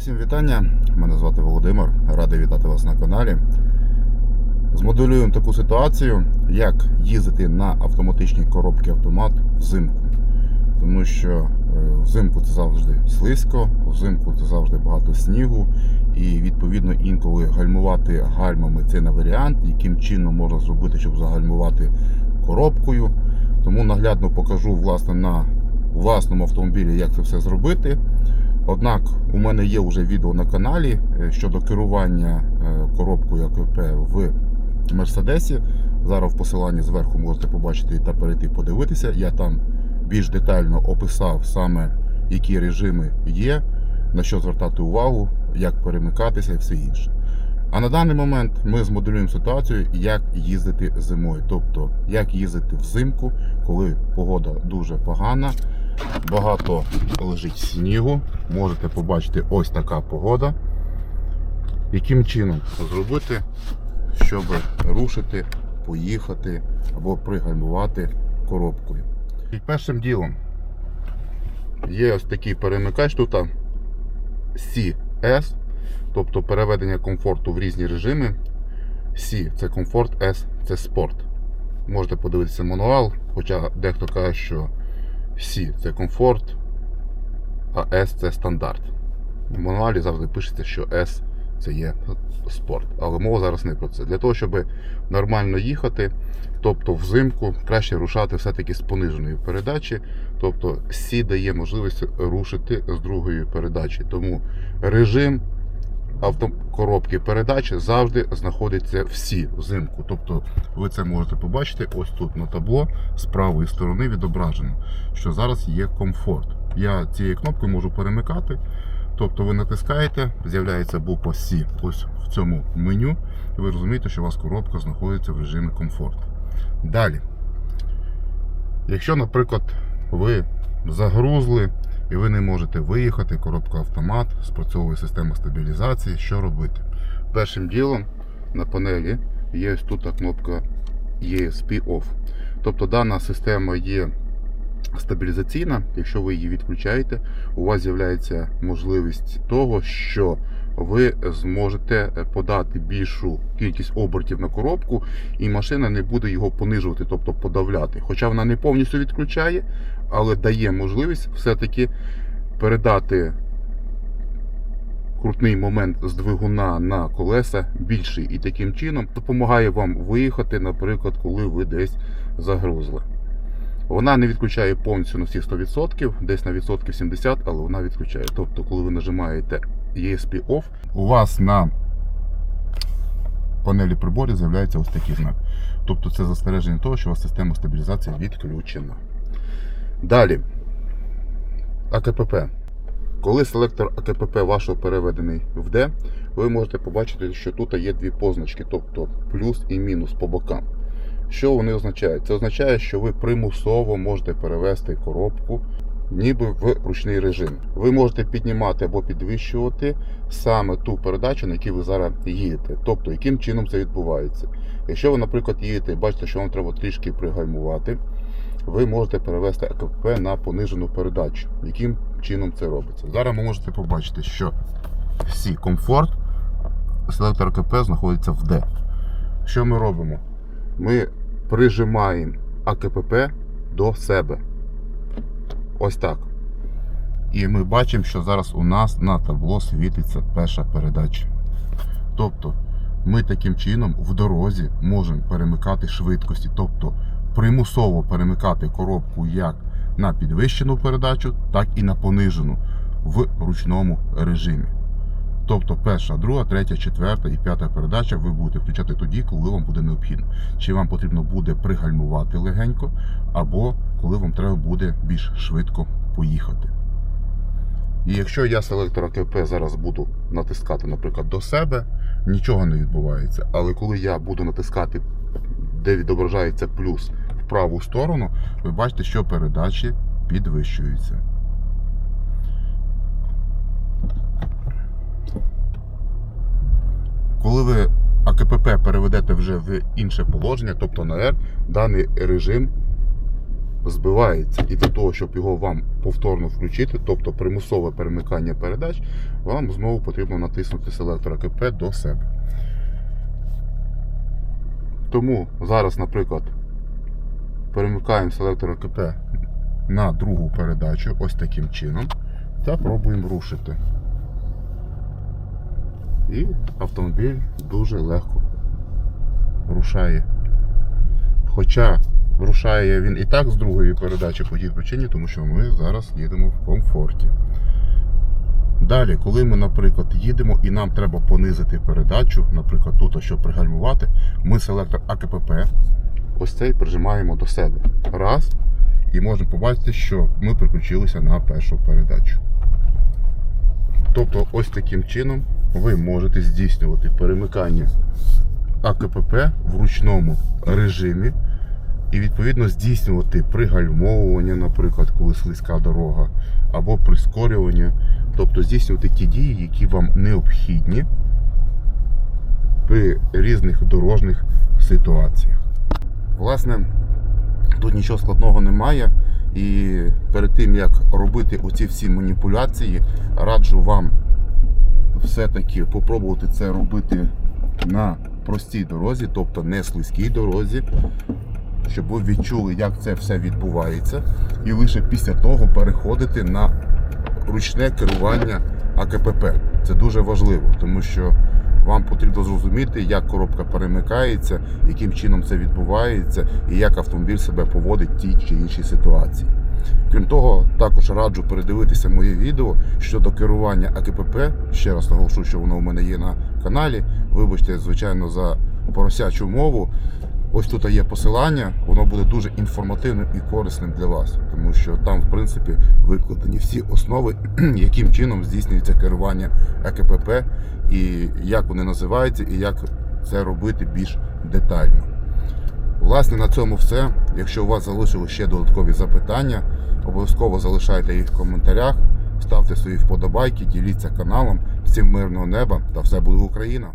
Усім вітання! Мене звати Володимир. Радий вітати вас на каналі. Змоделюємо таку ситуацію, як їздити на автоматичній коробці автомат взимку. Тому що е, взимку це завжди слизько, взимку це завжди багато снігу, і відповідно інколи гальмувати гальмами це не варіант, яким чином можна зробити, щоб загальмувати коробкою. Тому наглядно покажу власне на власному автомобілі, як це все зробити. Однак у мене є вже відео на каналі е, щодо керування е, коробкою АКП в Мерседесі. Зараз в посиланні зверху можете побачити та перейти подивитися. Я там більш детально описав саме які режими є, на що звертати увагу, як перемикатися і все інше. А на даний момент ми змоделюємо ситуацію, як їздити зимою, тобто як їздити взимку, коли погода дуже погана, багато лежить снігу. Можете побачити ось така погода. Яким чином зробити, щоб рушити, поїхати або пригальмувати коробкою. І першим ділом є ось такий перемикач тут CS, тобто переведення комфорту в різні режими. C це комфорт, S це спорт. Можете подивитися мануал, хоча дехто каже, що C це комфорт, а S це стандарт. В мануалі завжди пишеться, що S це є спорт. Але мова зараз не про це. Для того, щоб нормально їхати, тобто взимку краще рушати все-таки з пониженої передачі. Тобто C дає можливість рушити з другої передачі. Тому режим автокоробки передач завжди знаходиться всі взимку. Тобто ви це можете побачити ось тут на табло з правої сторони відображено, що зараз є комфорт. Я цією кнопкою можу перемикати. Тобто ви натискаєте, з'являється буква C ось в цьому меню, і ви розумієте, що у вас коробка знаходиться в режимі комфорт. Далі, якщо, наприклад, ви загрузли і ви не можете виїхати, коробка автомат, спрацьовує система стабілізації, що робити? Першим ділом на панелі є ось тут кнопка ESP Off. Тобто дана система є стабілізаційна, якщо ви її відключаєте, у вас з'являється можливість того, що ви зможете подати більшу кількість обертів на коробку, і машина не буде його понижувати, тобто подавляти. Хоча вона не повністю відключає, але дає можливість все-таки передати крутний момент з двигуна на колеса більший і таким чином допомагає вам виїхати, наприклад, коли ви десь загрузли. Вона не відключає повністю на всі 100%, десь на відсотків 70, але вона відключає. Тобто, коли ви нажимаєте ESP Off, у вас на панелі приборів з'являється ось такий знак. Тобто це застереження того, що у вас система стабілізації відключена. Далі, АКПП. Коли селектор АКПП вашого переведений в D, ви можете побачити, що тут є дві позначки, тобто плюс і мінус по бокам. Що вони означають? Це означає, що ви примусово можете перевести коробку ніби в ручний режим. Ви можете піднімати або підвищувати саме ту передачу, на якій ви зараз їдете. Тобто, яким чином це відбувається. Якщо ви, наприклад, їдете і бачите, що вам треба трішки пригальмувати, ви можете перевести АКП на понижену передачу. Яким чином це робиться? Зараз ви можете побачити, що всі комфорт, селектор АКП знаходиться в D. Що ми робимо? Ми прижимаємо АКПП до себе. Ось так. І ми бачимо, що зараз у нас на табло світиться перша передача. Тобто ми таким чином в дорозі можемо перемикати швидкості, тобто примусово перемикати коробку як на підвищену передачу, так і на понижену в ручному режимі. Тобто перша, друга, третя, четверта і п'ята передача ви будете включати тоді, коли вам буде необхідно. Чи вам потрібно буде пригальмувати легенько, або коли вам треба буде більш швидко поїхати. І якщо я селектор АКП зараз буду натискати, наприклад, до себе, нічого не відбувається. Але коли я буду натискати, де відображається плюс в праву сторону, ви бачите, що передачі підвищуються. Коли ви АКПП переведете вже в інше положення, тобто на R, даний режим збивається. І для того, щоб його вам повторно включити, тобто примусове перемикання передач, вам знову потрібно натиснути селектор АКП до себе. Тому зараз, наприклад, перемикаємо селектор АКП на другу передачу ось таким чином та пробуємо рушити. І автомобіль дуже легко рушає. Хоча рушає він і так з другої передачі по тій причині, тому що ми зараз їдемо в комфорті. Далі, коли ми, наприклад, їдемо і нам треба понизити передачу, наприклад, тут, щоб пригальмувати, ми селектор АКПП ось цей прижимаємо до себе. Раз. І можемо побачити, що ми приключилися на першу передачу. Тобто, ось таким чином ви можете здійснювати перемикання АКПП в ручному режимі і відповідно здійснювати пригальмовування, наприклад, коли слизька дорога, або прискорювання, тобто здійснювати ті дії, які вам необхідні при різних дорожніх ситуаціях. Власне, тут нічого складного немає. І перед тим як робити оці всі маніпуляції, раджу вам все-таки попробувати це робити на простій дорозі, тобто не слизькій дорозі, щоб ви відчули, як це все відбувається, і лише після того переходити на ручне керування АКПП. Це дуже важливо, тому що вам потрібно зрозуміти, як коробка перемикається, яким чином це відбувається, і як автомобіль себе поводить в тій чи іншій ситуації. Крім того, також раджу передивитися моє відео щодо керування АКПП. Ще раз наголошую, що воно у мене є на каналі. Вибачте, звичайно, за поросячу мову. Ось тут є посилання, воно буде дуже інформативним і корисним для вас, тому що там, в принципі, викладені всі основи, яким чином здійснюється керування АКПП, і як вони називаються, і як це робити більш детально. Власне, на цьому все. Якщо у вас залишили ще додаткові запитання, обов'язково залишайте їх в коментарях, ставте свої вподобайки, діліться каналом. Всім мирного неба та все буде Україна!